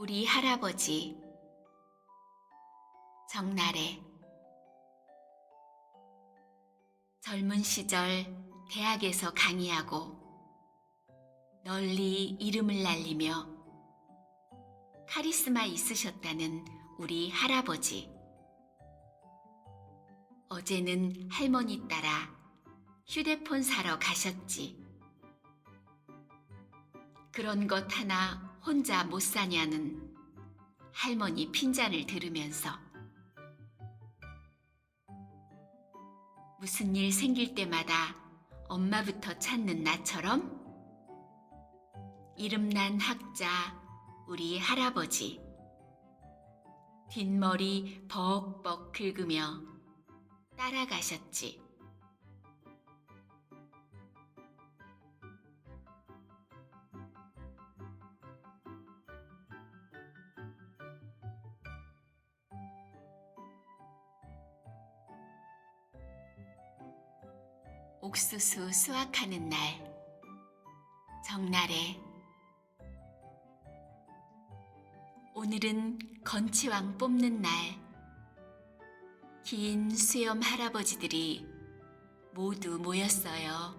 우리 할아버지 정나래 젊은 시절 대학에서 강의하고 널리 이름을 날리며 카리스마 있으셨다는 우리 할아버지. 어제는 할머니 따라 휴대폰 사러 가셨지. 그런 것 하나 혼자 못 사냐는 할머니 핀잔을 들으면서 무슨 일 생길 때마다 엄마부터 찾는 나처럼 이름난 학자 우리 할아버지 뒷머리 벅벅 긁으며 따라가셨지. 옥수수 수확하는 날 정날에 오늘은 건치왕 뽑는 날 긴 수염 할아버지들이 모두 모였어요.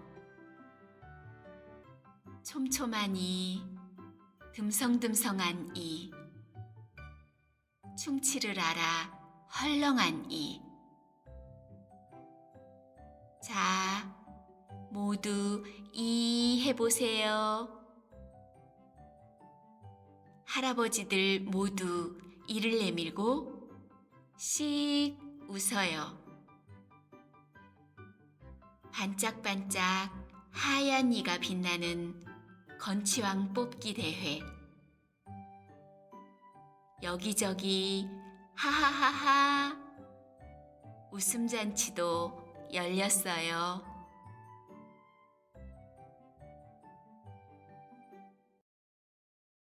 촘촘한 이, 듬성듬성한 이, 충치를 알아 헐렁한 이. 모두 이 해보세요. 할아버지들 모두 이를 내밀고 씩 웃어요. 반짝반짝 하얀 이가 빛나는 건치왕 뽑기 대회. 여기저기 하하하하 웃음 잔치도 열렸어요.